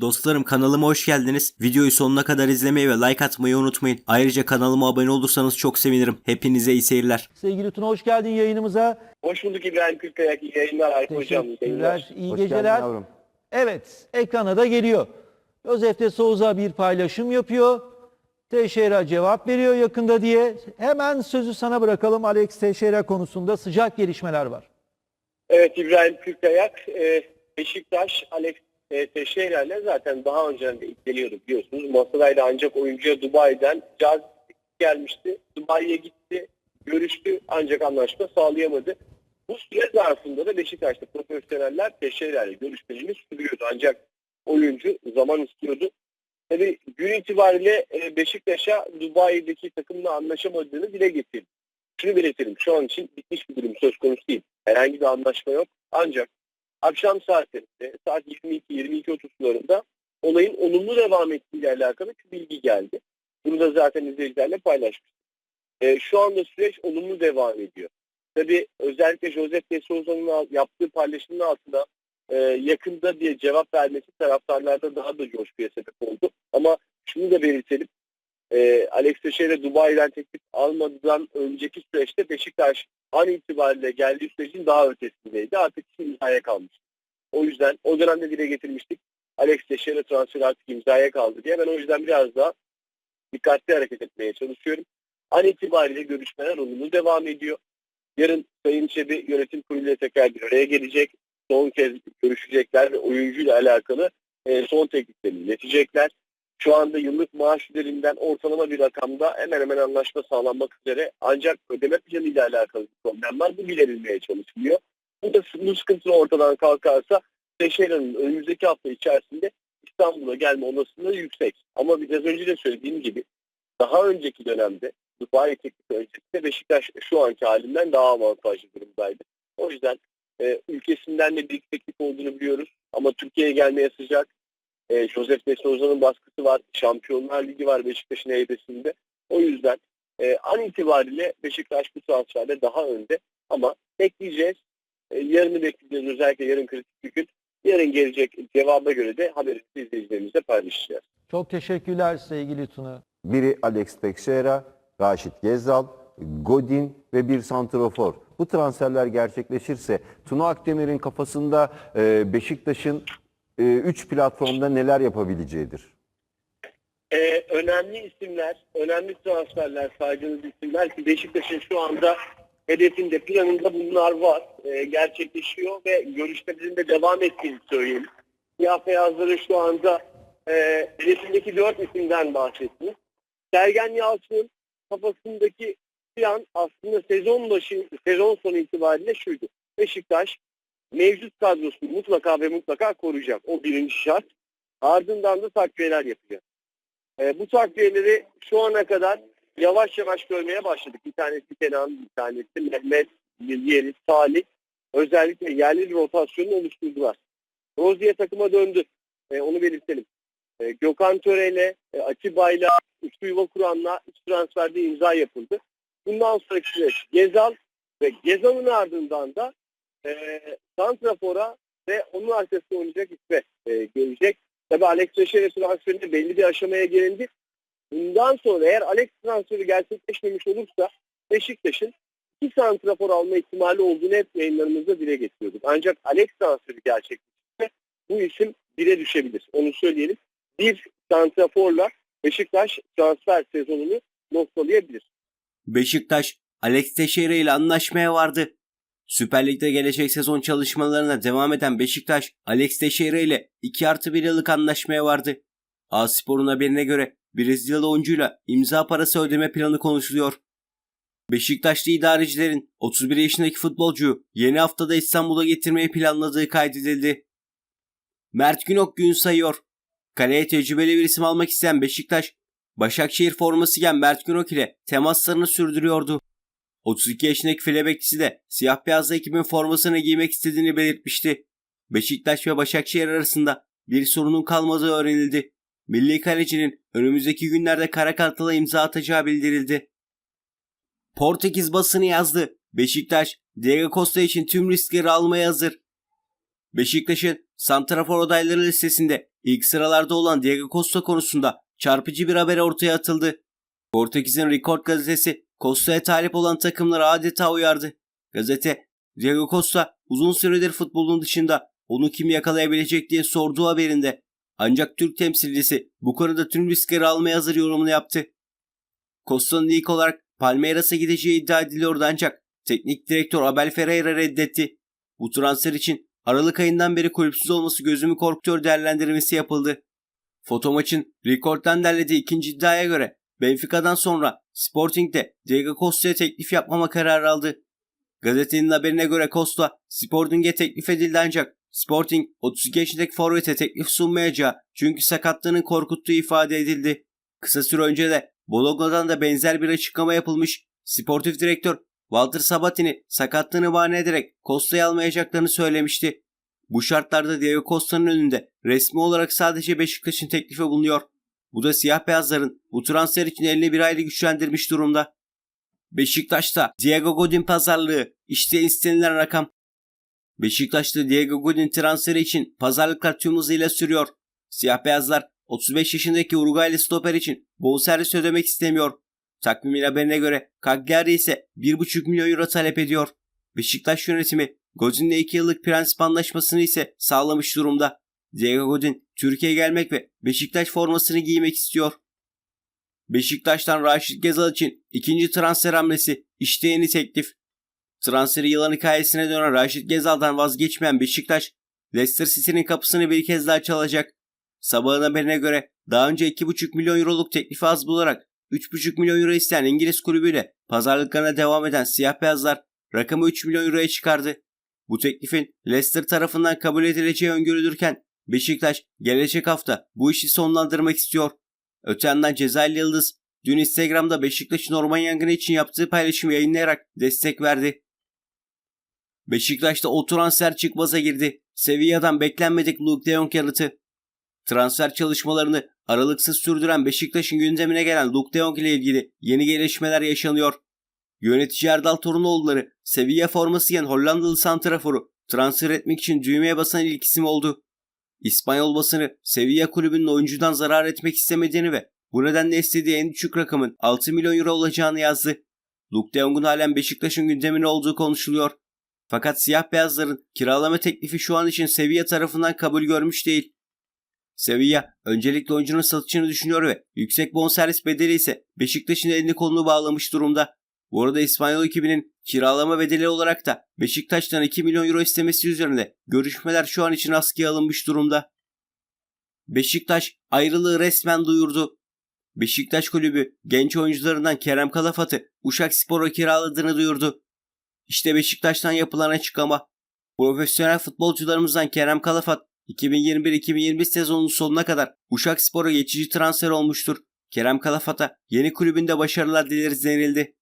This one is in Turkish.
Dostlarım kanalıma hoş geldiniz. Videoyu sonuna kadar izlemeyi ve like atmayı unutmayın. Ayrıca kanalıma abone olursanız çok sevinirim. Hepinize iyi seyirler. Sevgili Tuna hoş geldin yayınımıza. Hoş bulduk İbrahim Kırkayak. İyi yayınlar Arif Hocam. iyi yayınlar. İyi Hoş geceler. geldin. Evet, ekrana da geliyor. Josef de Souza bir paylaşım yapıyor. Teixeira cevap veriyor yakında diye. Hemen sözü sana bırakalım. Alex Teixeira konusunda sıcak gelişmeler var. Evet İbrahim Kırkayak. e, Beşiktaş Alex e, Teixeira ile zaten daha önceden de ilgileniyordu biliyorsunuz. Masadaydı ancak oyuncuya Dubai'den cazip gelmişti. Dubai'ye gitti, görüştü ancak anlaşma sağlayamadı. Bu süre zarfında da Beşiktaş'ta profesyoneller ile görüşmelerini sürüyordu. Ancak oyuncu zaman istiyordu. Tabii gün itibariyle e, Beşiktaş'a Dubai'deki takımla anlaşamadığını dile getirdi. Şunu belirtelim. Şu an için bitmiş bir durum söz konusu değil. Herhangi bir anlaşma yok. Ancak akşam saatlerinde saat 22-22.30 sularında olayın olumlu devam ettiğiyle alakalı bir bilgi geldi. Bunu da zaten izleyicilerle paylaşmıştık. E, şu anda süreç olumlu devam ediyor. Tabii özellikle Josep de Souza'nın yaptığı paylaşımın altına e, yakında diye cevap vermesi taraftarlarda daha da coşkuya sebep oldu. Ama şunu da belirtelim. E, Alex Teixeira Dubai'den teklif almadan önceki süreçte Beşiktaş an itibariyle geldiği sürecin daha ötesindeydi. Artık imzaya kalmış. O yüzden o dönemde dile getirmiştik. Alex Teixeira transferi artık imzaya kaldı diye. Ben o yüzden biraz daha dikkatli hareket etmeye çalışıyorum. An itibariyle görüşmeler olumlu devam ediyor. Yarın Sayın Çebi yönetim kuruluyla tekrar bir araya gelecek. Son kez görüşecekler ve oyuncuyla alakalı e, son tekliflerini iletecekler. Şu anda yıllık maaş üzerinden ortalama bir rakamda hemen hemen anlaşma sağlanmak üzere. Ancak ödeme planı ile alakalı bir problem var. Bu giderilmeye çalışılıyor. Bu da bu sıkıntı ortadan kalkarsa Teixeira'nın önümüzdeki hafta içerisinde İstanbul'a gelme olasılığı yüksek. Ama biraz önce de söylediğim gibi daha önceki dönemde Dubai teklifi öncesinde Beşiktaş şu anki halinden daha avantajlı durumdaydı. O yüzden e, ülkesinden de bir teklif olduğunu biliyoruz. Ama Türkiye'ye gelmeye sıcak. E, Josef de Souza'nın baskısı var. Şampiyonlar Ligi var Beşiktaş'ın heybesinde. O yüzden e, an itibariyle Beşiktaş bu transferde daha önde. Ama bekleyeceğiz. E, yarını bekleyeceğiz. Özellikle yarın kritik bir gün. Yarın gelecek cevaba göre de haberimizi izleyicilerimizle paylaşacağız. Çok teşekkürler sevgili Tuna. Biri Alex Teixeira, Raşit Gezzal, Godin ve bir santrafor. Bu transferler gerçekleşirse Tuna Akdemir'in kafasında e, Beşiktaş'ın 3 platformda neler yapabileceğidir. Ee, önemli isimler, önemli transferler saydığınız isimler ki Beşiktaş'ın şu anda hedefinde, planında bunlar var. Ee, gerçekleşiyor ve görüşmelerin de devam ettiğini söyleyelim. Siyah beyazları şu anda e, hedefindeki dört isimden bahsettiniz. Sergen Yalçın'ın kafasındaki plan aslında sezon başı, sezon sonu itibariyle şuydu. Beşiktaş mevcut kadrosunu mutlaka ve mutlaka koruyacak. O birinci şart. Ardından da takviyeler yapacak. E, bu takviyeleri şu ana kadar yavaş yavaş görmeye başladık. Bir tanesi Kenan, bir tanesi Mehmet, Yeri, Salih. Özellikle yerli bir rotasyonu oluşturdular. Rozier takıma döndü. E, onu belirtelim. E, Gökhan Töre'yle, e, Atiba'yla, Üçlü Yuva Kur'an'la üç transferde imza yapıldı. Bundan sonraki süreç Gezal ve Gezal'ın ardından da e, Santrafor'a ve onun arkasında oynayacak isme e, gelecek. Tabii Alex Teixeira transferinde belli bir aşamaya gelindi. Bundan sonra eğer Alex transferi gerçekleşmemiş olursa Beşiktaş'ın iki santrafor alma ihtimali olduğunu hep yayınlarımızda dile getiriyorduk. Ancak Alex transferi gerçekleşirse bu isim bire düşebilir. Onu söyleyelim. Bir santraforla Beşiktaş transfer sezonunu noktalayabilir. Beşiktaş Alex Teixeira ile anlaşmaya vardı. Süper Lig'de gelecek sezon çalışmalarına devam eden Beşiktaş, Alex Teixeira ile 2 artı 1 yıllık anlaşmaya vardı. A-Spor'un haberine göre Brezilyalı oyuncuyla imza parası ödeme planı konuşuluyor. Beşiktaşlı idarecilerin 31 yaşındaki futbolcuyu yeni haftada İstanbul'a getirmeyi planladığı kaydedildi. Mert Günok gün sayıyor. Kaleye tecrübeli bir isim almak isteyen Beşiktaş, Başakşehir forması giyen Mert Günok ile temaslarını sürdürüyordu. 32 yaşındaki file de siyah beyazlı ekibin formasını giymek istediğini belirtmişti. Beşiktaş ve Başakşehir arasında bir sorunun kalmadığı öğrenildi. Milli kalecinin önümüzdeki günlerde kara kartala imza atacağı bildirildi. Portekiz basını yazdı. Beşiktaş, Diego Costa için tüm riskleri almaya hazır. Beşiktaş'ın Santrafor adayları listesinde ilk sıralarda olan Diego Costa konusunda çarpıcı bir haber ortaya atıldı. Portekiz'in Record gazetesi Costa'ya talip olan takımları adeta uyardı. Gazete, Diego Costa uzun süredir futbolun dışında onu kim yakalayabilecek diye sorduğu haberinde ancak Türk temsilcisi bu konuda tüm riskleri almaya hazır yorumunu yaptı. Costa'nın ilk olarak Palmeiras'a gideceği iddia ediliyordu ancak teknik direktör Abel Ferreira reddetti. Bu transfer için Aralık ayından beri kulüpsüz olması gözümü korkutuyor değerlendirmesi yapıldı. Foto maçın Record'dan derlediği ikinci iddiaya göre Benfica'dan sonra Sporting'de Diego Costa'ya teklif yapmama kararı aldı. Gazetenin haberine göre Costa Sporting'e teklif edildi ancak Sporting 32 yaşındaki forvete teklif sunmayacağı çünkü sakatlığının korkuttuğu ifade edildi. Kısa süre önce de Bologna'dan da benzer bir açıklama yapılmış. Sportif direktör Walter Sabatini sakatlığını bahane ederek Costa'yı almayacaklarını söylemişti. Bu şartlarda Diego Costa'nın önünde resmi olarak sadece Beşiktaş'ın teklifi bulunuyor. Bu da siyah beyazların bu transfer için elini bir aylık güçlendirmiş durumda. Beşiktaş'ta Diego Godin pazarlığı işte istenilen rakam. Beşiktaş'ta Diego Godin transferi için pazarlıklar tüm hızıyla sürüyor. Siyah beyazlar 35 yaşındaki Uruguaylı stoper için bonservis ödemek istemiyor. Takvimin haberine göre Cagliari ise 1,5 milyon euro talep ediyor. Beşiktaş yönetimi Godin'le 2 yıllık prensip anlaşmasını ise sağlamış durumda. Diego Godin Türkiye'ye gelmek ve Beşiktaş formasını giymek istiyor. Beşiktaş'tan Raşit Gezal için ikinci transfer hamlesi işte yeni teklif. Transferi yılan hikayesine dönen Raşit Gezal'dan vazgeçmeyen Beşiktaş, Leicester City'nin kapısını bir kez daha çalacak. Sabahın haberine göre daha önce 2,5 milyon euroluk teklifi az bularak 3,5 milyon euro isteyen İngiliz kulübüyle pazarlıklarına devam eden siyah beyazlar rakamı 3 milyon euroya çıkardı. Bu teklifin Leicester tarafından kabul edileceği öngörülürken Beşiktaş gelecek hafta bu işi sonlandırmak istiyor. Öte yandan Cezayirli Yıldız dün Instagram'da Beşiktaş'ın orman yangını için yaptığı paylaşımı yayınlayarak destek verdi. Beşiktaş'ta o transfer çıkmaza girdi. Sevilla'dan beklenmedik Luke de Jong yanıtı. Transfer çalışmalarını aralıksız sürdüren Beşiktaş'ın gündemine gelen Luke de Jong ile ilgili yeni gelişmeler yaşanıyor. Yönetici Erdal Torunoğulları Sevilla forması giyen Hollandalı santraforu transfer etmek için düğmeye basan ilk isim oldu. İspanyol basını Sevilla kulübünün oyuncudan zarar etmek istemediğini ve bu nedenle istediği en düşük rakamın 6 milyon euro olacağını yazdı. Luke de Jong'un halen Beşiktaş'ın gündemine olduğu konuşuluyor. Fakat siyah beyazların kiralama teklifi şu an için Sevilla tarafından kabul görmüş değil. Sevilla öncelikle oyuncunun satışını düşünüyor ve yüksek bonservis bedeli ise Beşiktaş'ın elini kolunu bağlamış durumda. Bu arada İspanyol ekibinin kiralama bedeli olarak da Beşiktaş'tan 2 milyon euro istemesi üzerinde görüşmeler şu an için askıya alınmış durumda. Beşiktaş ayrılığı resmen duyurdu. Beşiktaş kulübü genç oyuncularından Kerem Kalafat'ı Uşak Spor'a kiraladığını duyurdu. İşte Beşiktaş'tan yapılan açıklama. Profesyonel futbolcularımızdan Kerem Kalafat 2021-2021 sezonunun sonuna kadar Uşak Spor'a geçici transfer olmuştur. Kerem Kalafat'a yeni kulübünde başarılar dileriz denildi.